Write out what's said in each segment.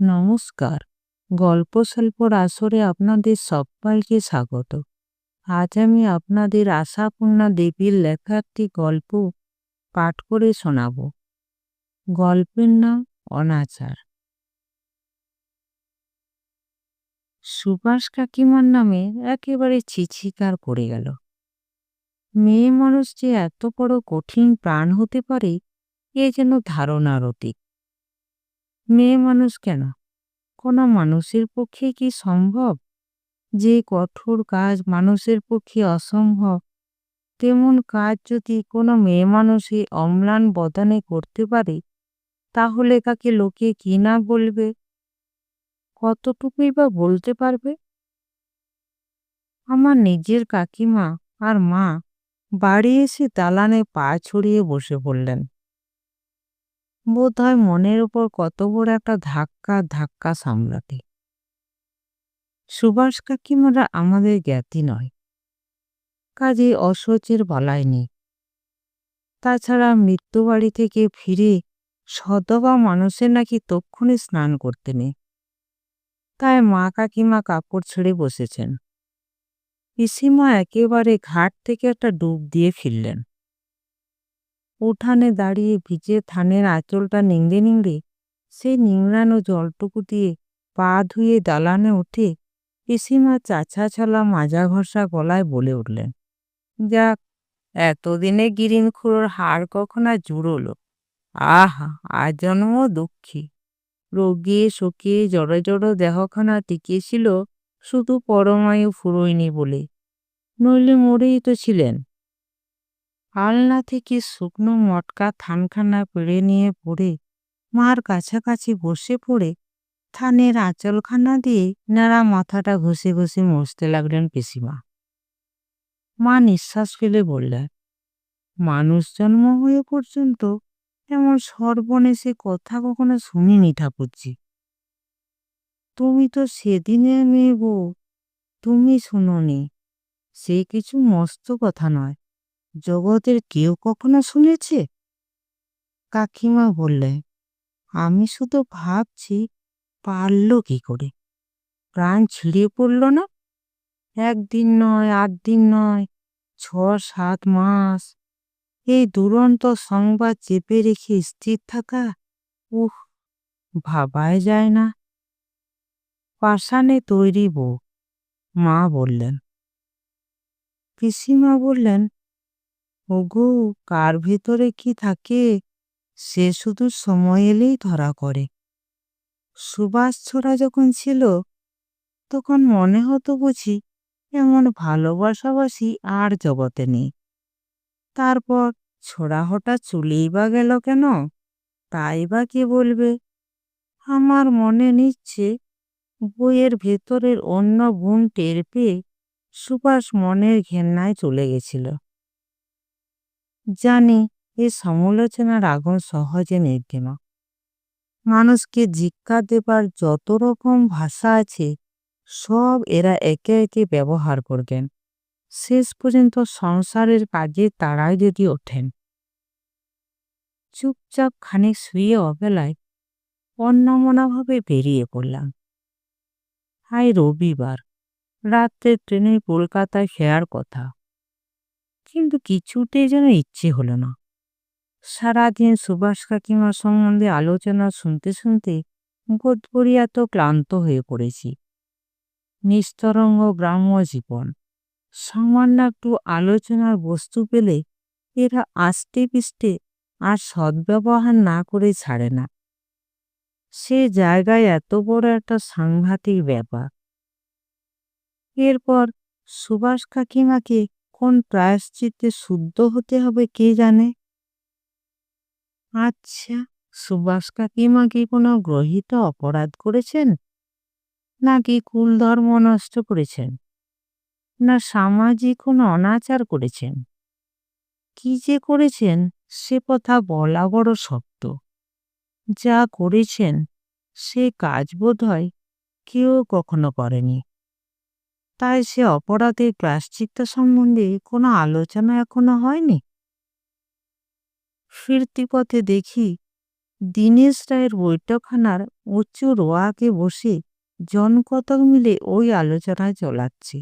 নমস্কার। গল্প স্বল্পর আসরে আপনাদের সবাইকে স্বাগত। আজ আমি আপনাদের আশাপূর্ণা দেবীর লেখা একটি গল্প পাঠ করে শোনাব। গল্পের নাম অনাচার। সুভাষ কাকিমার নামে একেবারে চিছিকার পড়ে গেল। মেয়ে মানুষ যে এত বড় কঠিন প্রাণ হতে পারে, এ যেন ধারণার অতীত। মেয়ে মানুষ কেন? কোনো মানুষের পক্ষে কি সম্ভব? যে কঠোর কাজ মানুষের পক্ষে অসম্ভব। তেমন কাজ যদি কোনো মেয়ে মানুষই অম্লান বদনে করতে পারে, তাহলে কাকে লোকে কি না বলবে? কতটুকুই বা বলতে পারবে? আমার নিজের কাকিমা আর মা বাড়ি এসে দালানে পা ছড়িয়ে বসে পড়লেন। বোধ হয় মনের উপর কত বড় একটা ধাক্কা ধাক্কা সামলাতে। সুভাষ কাকিমারা আমাদের জ্ঞাতি নয়। কাজে অসচের বলায় নেই। তাছাড়া মৃত্যু বাড়ি থেকে ফিরে সদবা মানুষের নাকি তক্ষণে স্নান করতে নেই। তাই মা কাকিমা কাপড় ছেড়ে বসেছেন। পিসিমা একেবারে ঘাট থেকে একটা ডুব দিয়ে ফিরলেন। উঠানে দাঁড়িয়ে ভিজে থানের আঁচলটা নিংড়ে নিংড়ে সেই নিংড়ানো জলটুকু দিয়ে পা ধুয়ে দালানে উঠে পিসিমা চাচা ছলা মাজা ঘষা গলায় বলে উঠলেন, যাক, এতদিনে গিরিন খুঁড়োর হাড় কখন আর জুড়োলো? আহা, আজ জন্ম দুঃখী। রোগিয়ে শোকিয়ে জড়ো জড়ো দেহখানা টিকিয়েছিল শুধু পরমায়ু ফুরোয়নি বলে। নইলে মরেই তো ছিলেন। আলনা থেকে শুকনো মটকা থানখানা পেড়ে নিয়ে পড়ে মার কাছাকাছি বসে পড়ে থানের আঁচলখানা দিয়ে নাড়া মাথাটা ঘষে ঘষে মসতে লাগলেন পিসিমা। মা নিঃশ্বাস ফেলে বললেন, মানুষ জন্ম হয়ে পর্যন্ত এমন সর্বনেশে কথা কখনো শুনিনি ঠাকুরজি। তুমি তো সেদিনের মেয়ে বউ, তুমি শুনোনি। সে কিছু মস্ত কথা নয়। জগতের কেউ কখনো শুনেছে? কাকিমা বললে, আমি শুধু ভাবছি, পারল কি করে? প্রাণ ছিঁড়ে পড়ল না? একদিন নয়, আট দিন নয় ছ সাত মাস। এই দুরন্ত সংবাদ চেপে রেখে স্থির থাকা উহ ভাবাই যায় না। পাষাণে তৈরি বউ, মা বললেন। পিসিমা বললেন ওগো, কার ভেতরে কি থাকে? সে শুধু সময় এলেই ধরা করে সুভাষ ছোড়া যখন ছিল, তখন মনে হতো বুঝি এমন ভালোবাসাবাসি আর জগতে নেই। তারপর ছোড়া হঠাৎ চুলেই বা গেল কেন? তাই বা কে বলবে? আমার মনে নিচ্ছে বইয়ের ভেতরের অন্য গুণ টের পেয়ে সুভাষ মনের ঘেন্নায় চলে গেছিল। জানি এ সমালোচনার আগুন সহজে নেবে না। মানুষকে জিজ্ঞা দেবার যত রকম ভাষা আছে, সব এরা একে একে ব্যবহার করবেন। শেষ পর্যন্ত সংসারের কাজে তারাই যদি ওঠেন। চুপচাপ খানিক শুয়ে অবেলায় অন্নমনাভাবে বেরিয়ে পড়লাম। হাই রবিবার, রাত্রে ট্রেনে কলকাতায় ফেরার কথা। কিন্তু কিছুতেই যেন ইচ্ছে হলো না। সারাদিন সুভাষ কাকিমার সম্বন্ধে আলোচনা শুনতে শুনতে বোধ করি এত ক্লান্ত হয়ে পড়েছি। নিস্তরঙ্গ গ্রাম্য জীবন। সামান্য একটু আলোচনার বস্তু পেলে এরা আস্তে পিষ্টে আর সদ্ব্যবহার না করে ছাড়ে না। সে জায়গায় এত বড় একটা সাংঘাতিক ব্যাপার। এরপর সুভাষ কাকিমাকে কোন প্রায়শ্চিত্তে শুদ্ধ হতে হবে কে জানে? আচ্ছা সুভাষ কাকিমা কি কোনো গ্রহিত অপরাধ করেছেন? নাকি কুল ধর্ম নষ্ট করেছেন? না সামাজিক কোনো অনাচার করেছেন? কি যে করেছেন, সে কথা বলা বড় শক্ত। যা করেছেন, সে কাজ বোধ হয় কেউ কখনো করেনি। তাই সে অপরাধের প্রাশ্চিত্য সম্বন্ধে কোনো আলোচনা এখনও হয়নি? ফিরতি পথে দেখি দীনেশ রায়ের বৈঠকখানার উঁচু রোয়াকে বসে জন কতক মিলে ওই আলোচনায় চলাচ্ছে।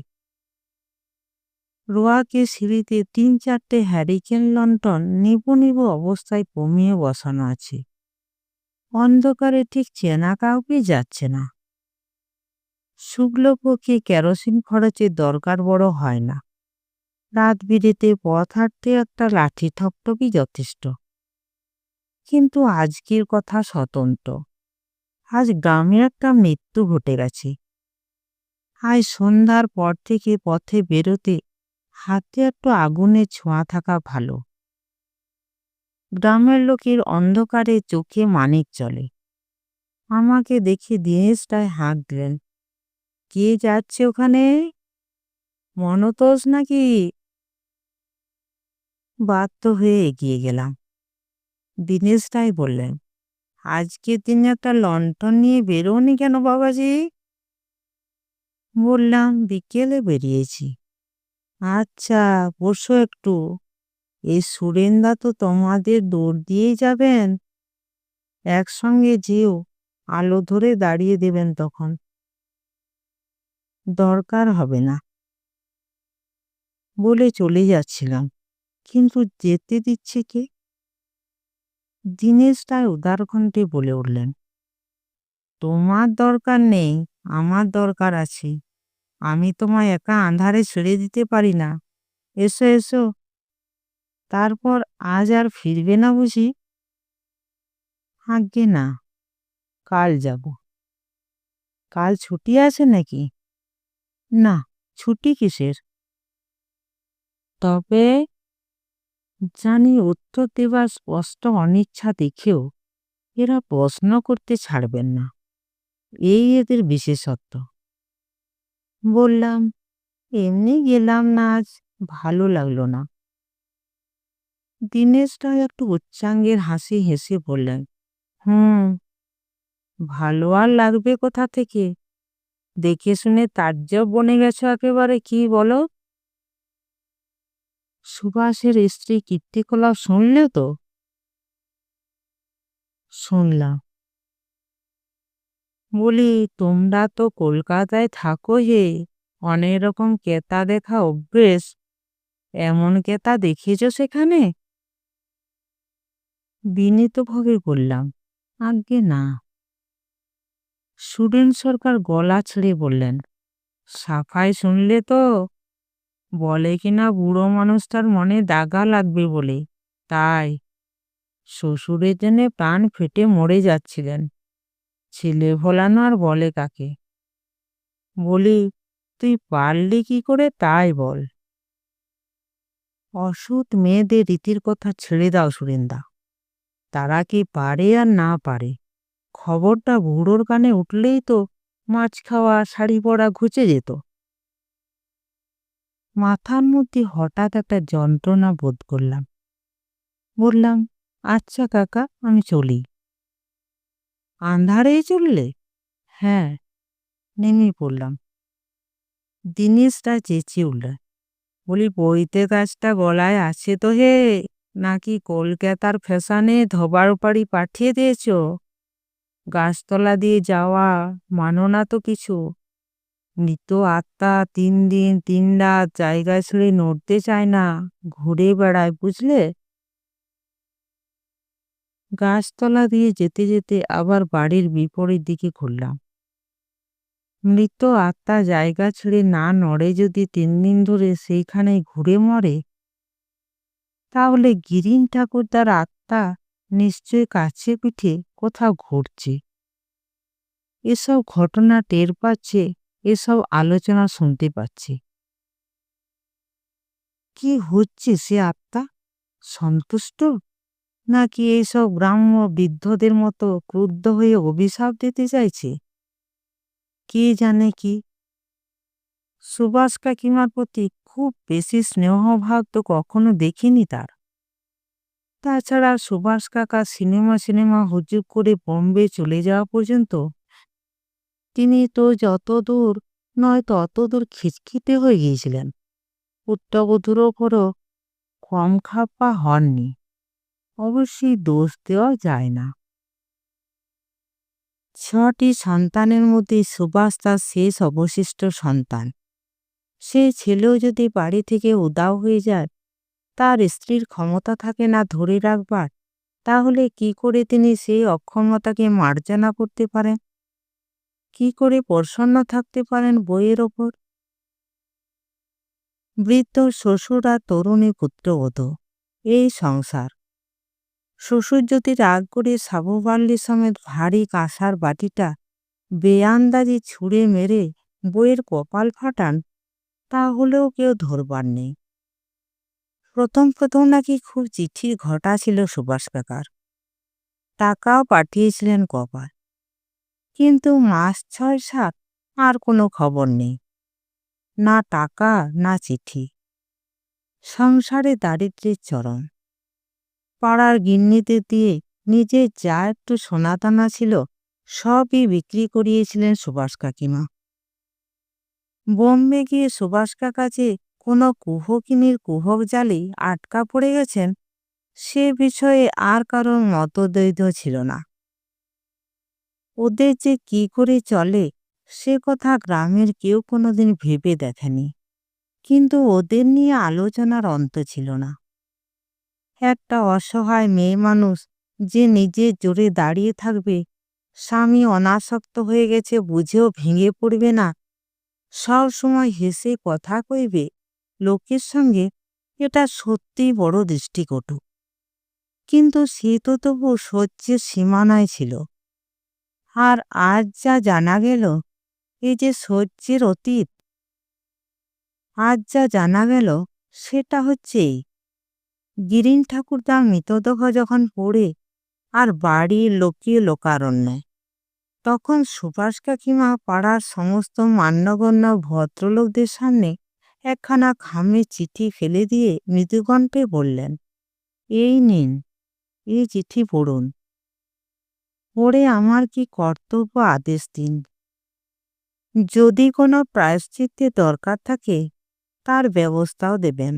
রোয়াকে সিঁড়িতে তিন চারটে হ্যারিকেন লন্ঠন নিবু নিবু অবস্থায় কমিয়ে বসানো আছে। অন্ধকারে ঠিক চেনা কাউকে যাচ্ছে না। শুক্লপক্ষে কেরোসিন খরচের দরকার বড় হয় না। রাত বিরেতে পথ হাঁটতে একটা লাঠি থপটপই যথেষ্ট। কিন্তু আজকের কথা স্বতন্ত্র। আজ গ্রামে একটা মৃত্যু ঘটে গেছে। আজ সন্ধ্যার পর থেকে পথে বেরোতে হাতে একটু আগুনের ছোঁয়া থাকা ভালো। গ্রামের লোকের অন্ধকারে চোখে মানিক চলে। আমাকে দেখে দিনেশটায় হাঁক দিলেন কে যাচ্ছে ওখানে? মনতোষ নাকি? বাধ্য হয়ে এগিয়ে গেলাম। দিনেশ রায় বললেন, আজকে তিনি একটা লণ্ঠন নিয়ে বেরোনি কেন বাবাজি? বললাম, বিকেলে বেরিয়েছি। আচ্ছা বসো একটু। এই সুরেন্দা তো তোমাদের দৌড় দিয়েই যাবেন। একসঙ্গে যেও, আলো ধরে দাঁড়িয়ে দেবেন তখন। দরকার হবে না। বলে চলে যাচ্ছিলাম। কিন্তু যেতে দিচ্ছে কে? দিনেশ রায় উদার কণ্ঠে বলে উঠলেন, তোমার দরকার নেই, আমার দরকার আছে। আমি তোমায় একা আন্ধারে ছেড়ে দিতে পারি না। এসো এসো। তারপর আজ আর ফিরবে না বুঝি? আজ্ঞে না, কাল যাব। কাল ছুটি আছে নাকি? না, ছুটি কিসের? তবে জানি উত্তর দেবার স্পষ্ট অনিচ্ছা দেখেও এরা প্রশ্ন করতে ছাড়বেন না। এই এদের বিশেষত্ব। বললাম, এমনি গেলাম না, আজ ভালো লাগল না। দিনেশটা একটু উচ্চাঙ্গের হাসি হেসে বললেন, হুম, ভালো আর লাগবে কোথা থেকে? দেখে শুনে তাজ্জব বনে গেছো একেবারে, কি বলো? সুভাষের স্ত্রী কীর্তিকলা শুনলে তো? শুনলাম। বলি, তোমরা তো কলকাতায় থাকো হে, অনেক রকম কেতা দেখা অভ্যেস এমন কেতা দেখেছ সেখানে? বিনীতভাবে বললাম, আজ্ঞে না। সুরেন সরকার গলা ছেড়ে বললেন, সাফাই শুনলে তো বলে কিনা বুড়ো মানুষটার মনে দাগা লাগবে বলে। তাই শ্বশুরের জন্যে প্রাণ ফেটে মরে যাচ্ছিলেন। ছেলে ভোলানো আর বলে কাকে? বলি, তুই পারলি কি করে তাই বল। অসুত মেয়েদের রীতির কথা ছেড়ে দাও সুরেন্দা। তারা কি পারে আর না পারে। খবরটা বুড়োর কানে উঠলেই তো মাছ খাওয়া, শাড়ি পরা ঘুচে যেত। মাথার মধ্যে হঠাৎ একটা যন্ত্রণা বোধ করলাম। বললাম আচ্ছা কাকা, আমি চলি। আন্ধারেই চললে? হ্যাঁ নেমে পড়লাম। দিনেশটা চেঁচিয়ে উঠল, বলি, বইতে কাজটা গলায় আছে তো হে, নাকি কলকাতার ফ্যাশনে ধবার পাড়ি পাঠিয়ে দিয়েছ? গাছতলা দিয়ে যাওয়া মানো না তো কিছু? মৃত আত্মা তিন দিন তিন রাত জায়গায় ছেড়ে নড়তে চায় না, ঘুরে বেড়ায় বুঝলে? গাছতলা দিয়ে যেতে যেতে আবার বাড়ির বিপরীত দিকে ঘুরলাম। মৃত আত্মা জায়গা ছেড়ে না নড়ে যদি তিন দিন ধরে সেইখানে ঘুরে মরে? তাহলে গিরিন ঠাকুর তার আত্মা নিশ্চয় কাছে পিঠে কোথাও ঘুরছে এসব ঘটনা টের পাচ্ছে, এসব আলোচনা শুনতে পাচ্ছে। কি হচ্ছে সে আত্মা? সন্তুষ্ট? নাকি এইসব গ্রাম্য বৃদ্ধদের মতো ক্রুদ্ধ হয়ে অভিশাপ দিতে চাইছে? কে জানে কি? সুভাষ কাকিমার প্রতি খুব বেশি স্নেহভাব তো কখনো দেখিনি তার। তাছাড়া সুভাষ কাকা সিনেমা সিনেমা হুজুগ করে বম্বে চলে যাওয়া পর্যন্ত তিনি তো যত দূর নয় তত দূর খিচখিটে হয়ে গিয়েছিলেন। পুত্রবধূর ওপরও কম খাপ্পা হননি। অবশ্যই দোষ দেওয়া যায় না। ছটি সন্তানের মধ্যে সুভাষ তার শেষ অবশিষ্ট সন্তান। সে ছেলেও যদি বাড়ি থেকে উদাও হয়ে যায় তার স্ত্রীর ক্ষমতা থাকে না ধরে রাখবার, তাহলে কি করে তিনি সেই অক্ষমতাকে মার্জনা করতে পারেন? কি করে প্রসন্ন থাকতে পারেন বইয়ের ওপর? বৃদ্ধ শ্বশুর আর তরুণী পুত্রবধূ এই সংসার। শ্বশুর যদি রাগ করে সাবু বার্লি সমেত ভারী কাঁসার বাটিটা বেআন্দাজি ছুঁড়ে মেরে বইয়ের কপাল ফাটান, তাহলেও কেউ ধরবার নেই। প্রথম প্রথম নাকি খুব চিঠির ঘটা ছিল সুভাষ কাকার। টাকাও পাঠিয়েছিলেন কপাল কিন্তু মাস ছয় সাত আর কোনো খবর নেই। না টাকা, না চিঠি। সংসারে দারিদ্রের চরম। পাড়ার গিন্নিতে দিয়ে নিজের যা একটু সোনাদানা ছিল সবই বিক্রি করিয়েছিলেন সুভাষ কাকিমা। বোম্বে গিয়ে সুভাষ কাকা যে কোনো কুহকিনীর কুহক জালে আটকা পড়ে গেছেন, সে বিষয়ে আর কারোর মতদ্বৈধ ছিল না। ওদের যে কি করে চলে, সে কথা গ্রামের কেউ কোনোদিন ভেবে দেখেনি। কিন্তু ওদের নিয়ে আলোচনার অন্ত ছিল না। একটা অসহায় মেয়ে মানুষ যে নিজের জোরে দাঁড়িয়ে থাকবে, স্বামী অনাসক্ত হয়ে গেছে বুঝেও ভেঙে পড়বে না। সব সময় হেসে কথা কইবে লোকের সঙ্গে এটা সত্যি বড় দৃষ্টিকটু। কিন্তু সে তো তবু সহ্যের সীমানায় ছিল। আর আজ যা জানা গেল এই যে সহ্যের অতীত। আজ যা জানা গেল, সেটা হচ্ছে গিরিন ঠাকুরদার মৃতদেহ যখন পড়ে, আর বাড়ির লোকে লোকারণ্যে। তখন সুভাষ কাকিমা পাড়ার সমস্ত মান্যগণ্য ভদ্রলোকদের সামনে একখানা খামে চিঠি ফেলে দিয়ে মৃদুকণ্ঠে বললেন, এই নিন, এই চিঠি পড়ুন। পড়ে আমার কি কর্তব্য আদেশ দিন? যদি কোনো প্রায়শ্চিত্তে দরকার থাকে, তার ব্যবস্থাও দেবেন।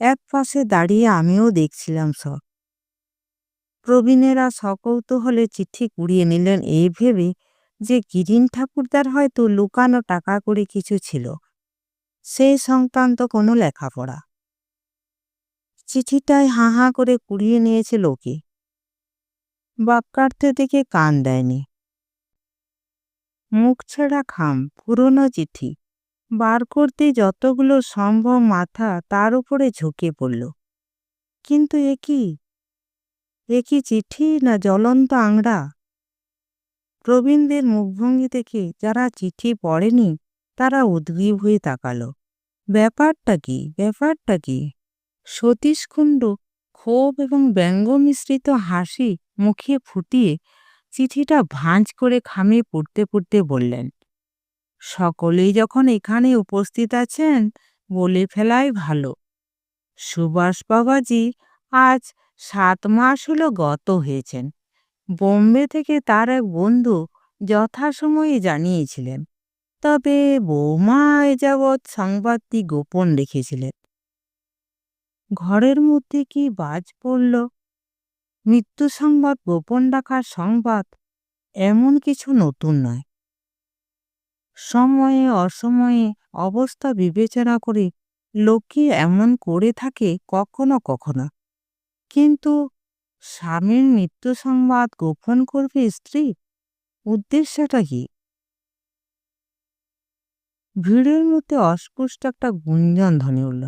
এক পাশে দাঁড়িয়ে আমিও দেখছিলাম সব। প্রবীণেরা সকৌতূহলে চিঠি কুড়িয়ে নিলেন। এই ভেবে যে গিরিন ঠাকুরদার হয়তো লুকানো টাকা করে কিছু ছিল। সেই সংক্রান্ত কোনো লেখাপড়া। চিঠিটায় হাঁ হাঁ করে কুড়িয়ে নিয়েছে লোকে। বাক্যার্থে দেখে কান দেয়নি। মুখ ছেঁড়া খাম, পুরনো চিঠি। বার করতে যতগুলো সম্ভব মাথা তার উপরে ঝুঁকে পড়ল। কিন্তু এ কি? এ কি চিঠি না জ্বলন্ত আংড়া? প্রবীণদের মুখভঙ্গি দেখে যারা চিঠি পড়েনি তারা উদ্গ্রীব হয়ে তাকালো। ব্যাপারটা কি? ব্যাপারটা কি? সতীশ কুণ্ড ক্ষোভ এবং ব্যঙ্গ মিশ্রিত হাসি মুখে ফুটিয়ে চিঠিটা ভাঁজ করে খামে পড়তে পড়তে বললেন, সকলেই যখন এখানে উপস্থিত আছেন, বলে ফেলাই ভালো। সুভাষ বাবাজি আজ সাত মাস হলো গত হয়েছেন। বোম্বে থেকে তার এক বন্ধু যথাসময়ে জানিয়েছিলেন তবে বৌমা এ যাবৎ সংবাদটি গোপন রেখেছিলেন। ঘরের মধ্যে কি বাজ পড়ল? মৃত্যু সংবাদ গোপন রাখার সংবাদ এমন কিছু নতুন নয়। সময়ে অসময়ে অবস্থা বিবেচনা করে লোকে এমন করে থাকে কখনো কখনো। কিন্তু স্বামীর মৃত্যু সংবাদ গোপন করবে স্ত্রী? উদ্দেশ্যটা কি? ভিড়ের মধ্যে অস্পষ্ট একটা গুঞ্জন ধ্বনি উঠল।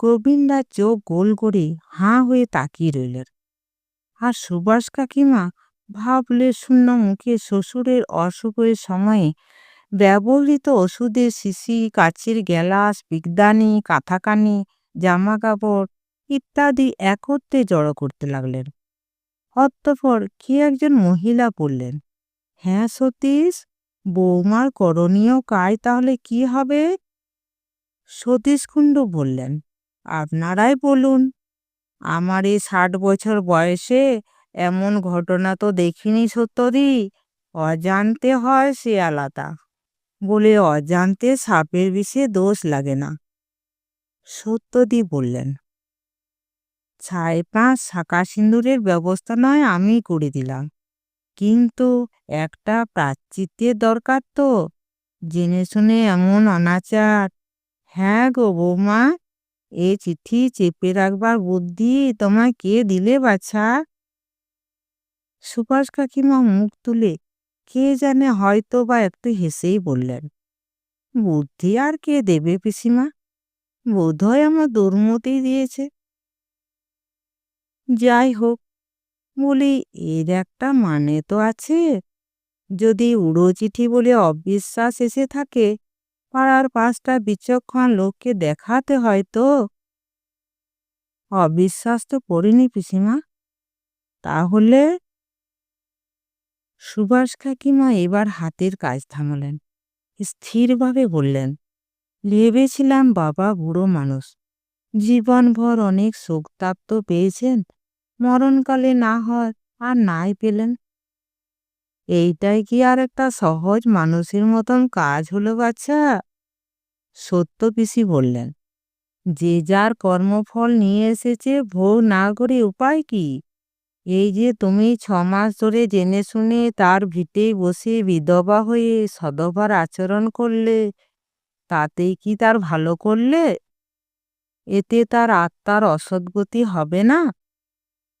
গোবিন্দা চোখ গোল করে হাঁ হয়ে তাকিয়ে রইলেন। আর সুভাষ কাকিমা ভাবলে শূন্য মুখে শ্বশুরের অসুখের সময়ে ব্যবহৃত ওষুধের শিশি, কাচের গ্যালাস, বিগদানি, কাঁথাকানি জামা কাপড় ইত্যাদি একত্রে জড়ো করতে লাগলেন। অতঃপর কি একজন মহিলা বললেন হ্যাঁ সতীশ বৌমার করণীয় কাজ তাহলে কি হবে? সতীশ কুণ্ড বললেন, আপনারাই বলুন। আমার এই ষাট বছর বয়সে এমন ঘটনা তো দেখিনি সত্যদি। অজান্তে হয় সে আলাদা। বলে অজান্তে সাপের বিষে দোষ লাগে না। সত্যদি বললেন ছায় পাঁচ শাঁকা সিঁদুরের ব্যবস্থা নয় আমি করে দিলাম। কিন্তু একটা প্রাচ্চিত্যের দরকার তো। জেনে শুনে এমন অনাচার। হ্যাঁ গো বৌমা, এ চিঠি চেপে রাখবার বুদ্ধি তোমায় কে দিলে বাছা? সুভাষ কাকিমা মুখ তুলে কে জানে হয়তো বা একটু হেসেই বললেন, বুদ্ধি আর কে দেবে পিসিমা? বোধহয় আমার দুর্মতি দিয়েছে। যাই হোক বলি, এর একটা মানে তো আছে। যদি উড়ো চিঠি বলে অবিশ্বাস এসে থাকে, পাড়ার পাঁচটা বিচক্ষণ লোককে দেখাতে হয় তো? অবিশ্বাস তো করিনি পিসিমা। তাহলে? সুভাষ কাকিমা এবার হাতের কাজ থামালেন। স্থিরভাবে বললেন, ভেবেছিলাম বাবা বুড়ো মানুষ। জীবনভর অনেক শোকতাপ তো পেয়েছেন। মরণকালে না হয় আর নাই পেলেন। এইটাই কি আর একটা সহজ মানুষের মতন কাজ হলো বাচ্চা? সত্য পিসি বললেন, যে যার কর্মফল নিয়ে এসেছে ভোগ না করে উপায় কি? এই যে তুমি ছ মাস ধরে জেনে শুনে তার ভিটেই বসে বিধবা হয়ে সদবার আচরণ করলে, তাতেই কি তার ভালো করলে? এতে তার আত্মার অসদ্গতি হবে না?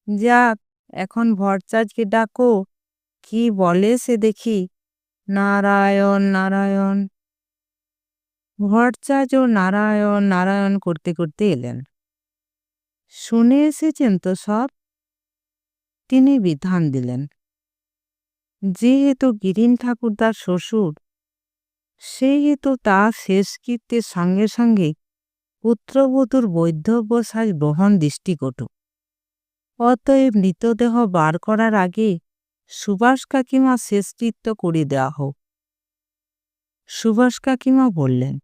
যাক এখন ভরচাজকে ডাকো। কি বলে সে দেখি? নারায়ণ নারায়ণ। ভট্টাচ ও নারায়ণ নারায়ণ করতে করতে এলেন। শুনে এসেছেন তো সব? তিনি বিধান দিলেন। যেহেতু গিরিন ঠাকুরদার শ্বশুর, সেহেতু তার শেষকৃত্যের সঙ্গে সঙ্গে পুত্রবধূর বৈধব্যসাজ গ্রহণ দৃষ্টিকটু। অতএব মৃতদেহ বার করার আগে সুভাষ কাকিমা শেষকৃত্য করে দেওয়া হোক। সুভাষ কাকিমা বললেন,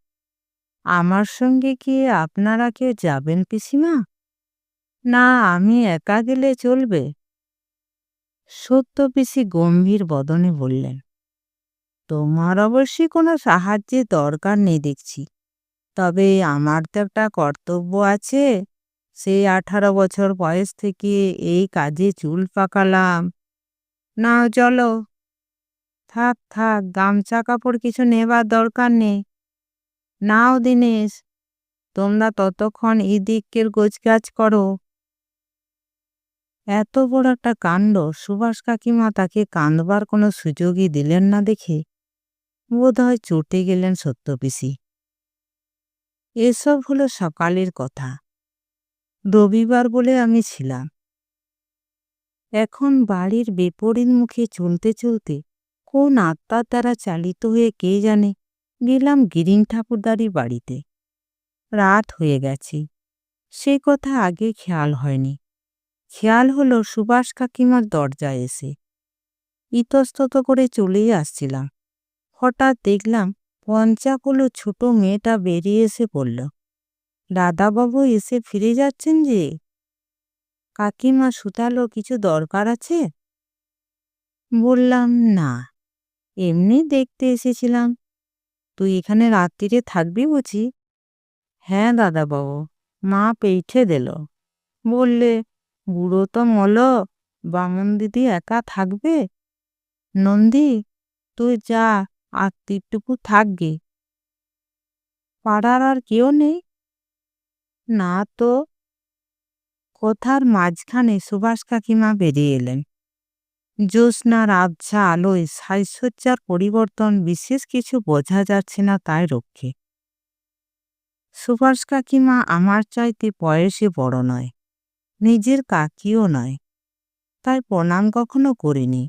আমার সঙ্গে কি আপনারা কেউ যাবেন পিসিমা? না, আমি একা গেলে চলবে? সত্য পিসি গম্ভীর বদনে বললেন, তোমার অবশ্যই কোনো সাহায্যের দরকার নেই দেখছি। তবে আমার তো একটা কর্তব্য আছে সেই আঠারো বছর বয়স থেকে এই কাজে চুল পাকালাম। না, চলো। থাক থাক, গামছা কাপড় কিছু নেবার দরকার নেই। নাও দিনেশ, তোমরা ততক্ষণ ইদিকের গোছগাছ করো। এত বড় একটা কাণ্ড, সুভাষ কাকিমা তাকে কাঁদবার কোনো সুযোগই দিলেন না দেখে বোধ হয় চটে গেলেন সত্যপিসি। এসব হলো সকালের কথা। রবিবার বলে আমি ছিলাম। এখন বাড়ির বিপরীত মুখে চলতে চলতে কোন আত্মার দ্বারা চালিত হয়ে কে জানে? গেলাম গিরিং ঠাকুরদারি বাড়িতে। রাত হয়ে গেছে। সে কথা আগে খেয়াল হয়নি। খেয়াল হলো সুভাষ কাকিমার দরজায় এসে। ইতস্তত করে চলেই আসছিলাম। হঠাৎ দেখলাম পঞ্চাকুলো ছোট মেয়েটা বেরিয়ে এসে বলল দাদাবাবু এসে ফিরে যাচ্ছেন যে? কাকিমা সুতালো কিছু দরকার আছে? বললাম, না, এমনি দেখতে এসেছিলাম। তুই এখানে রাত্রিরে থাকবি বুঝি? হ্যাঁ দাদাবাবু, মা পেইঠে দিল। বললে, বুড়ো তো মল, বামন দিদি একা থাকবে? নন্দী, তুই যা আত্মীরটুকু থাকবে। পাড়ার আর কেউ নেই? না তো। কথার মাঝখানে সুভাষ কাকিমা বেরিয়ে এলেন। জ্যোৎস্নার আবছা আলোয় সাজসজ্জার পরিবর্তন বিশেষ কিছু বোঝা যাচ্ছে না তাই রক্ষে। সুভাষ কাকিমা আমার চাইতে বয়সে বড় নয়, নিজের কাকিও নয়, তাই প্রণাম কখনো করিনি।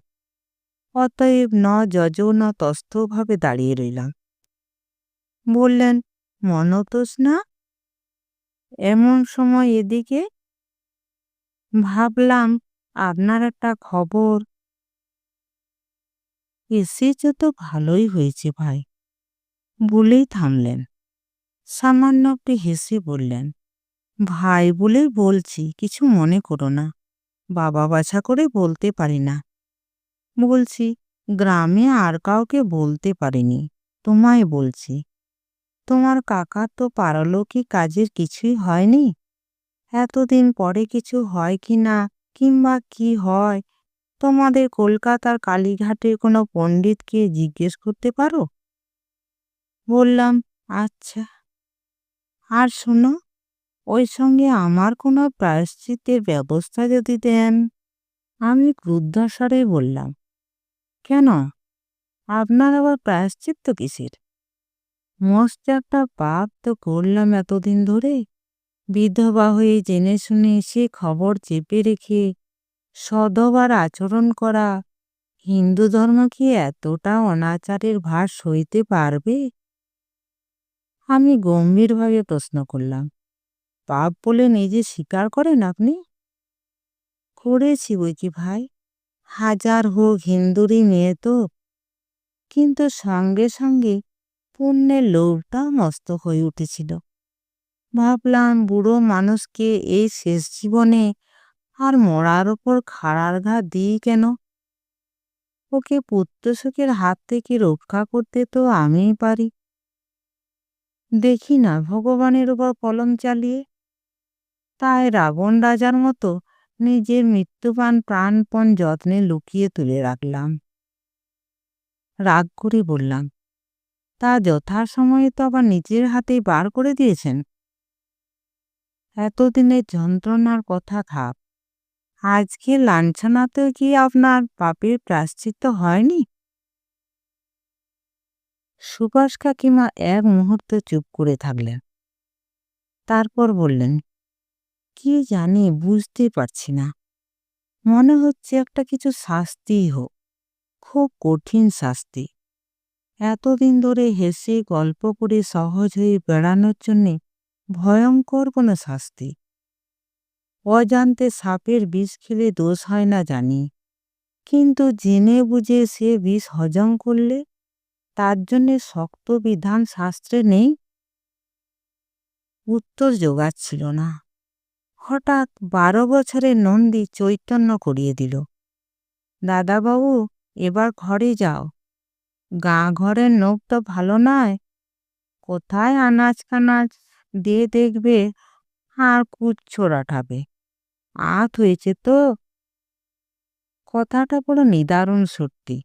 অতএব ন যজ ন তস্থভাবে দাঁড়িয়ে রইলাম। বললেন, মনতোষ না? এমন সময় এদিকে ভাবলাম, আপনার একটা খবর। এসেছে তো ভালোই হয়েছে ভাই। বলেই থামলেন। সামান্য একটু হেসে বললেন, ভাই বলেই বলছি, কিছু মনে করো না। বাবা বাছা করে বলতে পারি না। বলছি, গ্রামে আর কাউকে বলতে পারিনি, তোমায় বলছি। তোমার কাকার তো পারলৌকিক কাজের কিছুই হয়নি? এতদিন পরে কিছু হয় কি না, কিংবা কি হয়? তোমাদের কলকাতার কালীঘাটের কোনো পণ্ডিতকে জিজ্ঞেস করতে পারো? বললাম আচ্ছা। আর শোনো, ওই সঙ্গে আমার কোনো প্রায়শ্চিত্তের ব্যবস্থা যদি দেন? আমি ক্রুদ্ধাস্বরে বললাম, কেন? আপনার আবার প্রায়শ্চিত্ত কিসের? মস্ত একটা পাপ তো করলাম এতদিন ধরে। বিধবা হয়ে জেনে শুনে সে খবর চেপে রেখে সদবার আচরণ করা। হিন্দু ধর্ম কি এতটা অনাচারের ভার সইতে পারবে? আমি গম্ভীরভাবে প্রশ্ন করলাম, পাপ বলে নিজে স্বীকার করেন আপনি? করেছি কি ভাই, হাজার হোক হিন্দুরই মেয়ে তো। কিন্তু সঙ্গে সঙ্গে পুণ্যের লোভটাও মস্ত হয়ে উঠেছিল। ভাবলাম, বুড়ো মানুষকে এই শেষ জীবনে আর মরার ওপর খাড়ার ঘা দিই কেন? ওকে পুত্রশোকের হাত থেকে রক্ষা করতে তো আমিই পারি। দেখি না ভগবানের উপর কলম চালিয়ে। তাই রাবণ রাজার মতো নিজের মৃত্যুপান প্রাণপণ যত্নে লুকিয়ে তুলে রাখলাম। রাগ করে বললাম তা যথাসময়ে তো আবার নিজের হাতেই বার করে দিয়েছেন। এতদিনের যন্ত্রণার কথা খাপ আজকে লাঞ্ছনাতেও কি আপনার পাপের প্রাশ্চিত্য হয়নি? সুভাষ কাকিমা এক মুহূর্ত চুপ করে থাকলেন। তারপর বললেন, কি জানি, বুঝতে পারছি না। মনে হচ্ছে একটা কিছু শাস্তিই হোক। খুব কঠিন শাস্তি। এতদিন ধরে হেসে গল্প করে সহজ হয়ে বেড়ানোর জন্যে ভয়ঙ্কর কোনো শাস্তি। অজান্তে সাপের বিষ খেলে দোষ হয় না জানি। কিন্তু জেনে বুঝে সে বিষ হজম করলে তার জন্যে শক্ত বিধান শাস্ত্রে নেই। উত্তর জোগাচ্ছিল না। হঠাৎ বারো বছরের নন্দী চৈতন্য করিয়ে দিল, দাদাবাবু, এবার ঘরে যাও। গা ঘরের নোখ তো ভালো নয়? কোথায় আনাজ কানাজ দিয়ে দেখবে? আর কুচ্ছোরা ঠাবে। আত হয়েছে তো? কথাটা বড় নিদারুণ সত্যি।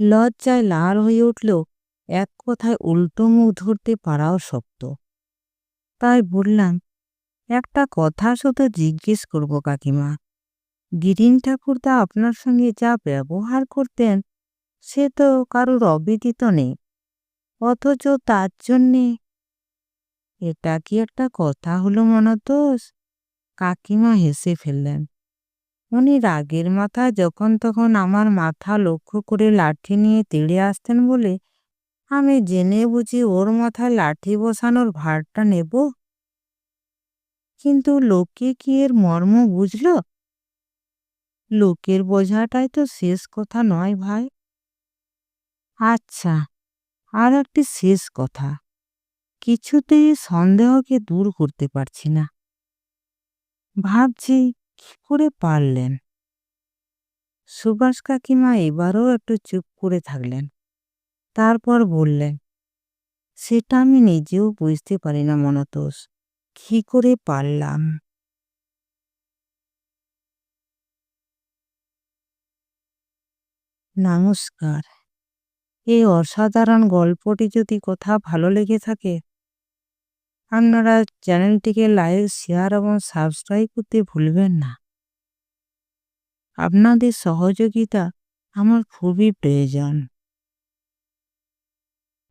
লজ্জায় লাল হয়ে উঠল, এক কথায় উল্টো মুখ ধরতে পারাও শক্ত। তাই বললাম, একটা কথা শুধু জিজ্ঞেস করব কাকিমা। গিরিন ঠাকুরদা আপনার সঙ্গে যা ব্যবহার করতেন সে তো কারোর অবিদিত নেই। অথচ তার জন্যে এটা কি একটা কথা হলো মনতোষ? কাকিমা হেসে ফেললেন। উনি রাগের মাথা যখন তখন আমার মাথা লক্ষ্য করে লাঠি নিয়ে তেড়ে আসতেন বলে, আমি জেনে বুঝি ওর মাথায় লাঠি বসানোর ভারটা নেব? কিন্তু লোকে কি এর মর্ম বুঝল? লোকের বোঝাটাই তো শেষ কথা নয় ভাই। আচ্ছা আর একটি শেষ কথা। কিছুতেই সন্দেহকে দূর করতে পারছি না। ভাবছি, কি করে পারলেন? সুভাষ কাকিমা এবারও একটু চুপ করে থাকলেন। তারপর বললেন, সেটা আমি নিজেও বুঝতে পারি না মনতোষ, কি করে পারলাম? নমস্কার। এই অসাধারণ গল্পটি যদি কথা ভালো লেগে থাকে, আপনারা চ্যানেলটিকে লাইক, শেয়ার এবং সাবস্ক্রাইব করতে ভুলবেন না। আপনাদের সহযোগিতা আমার খুবই প্রয়োজন।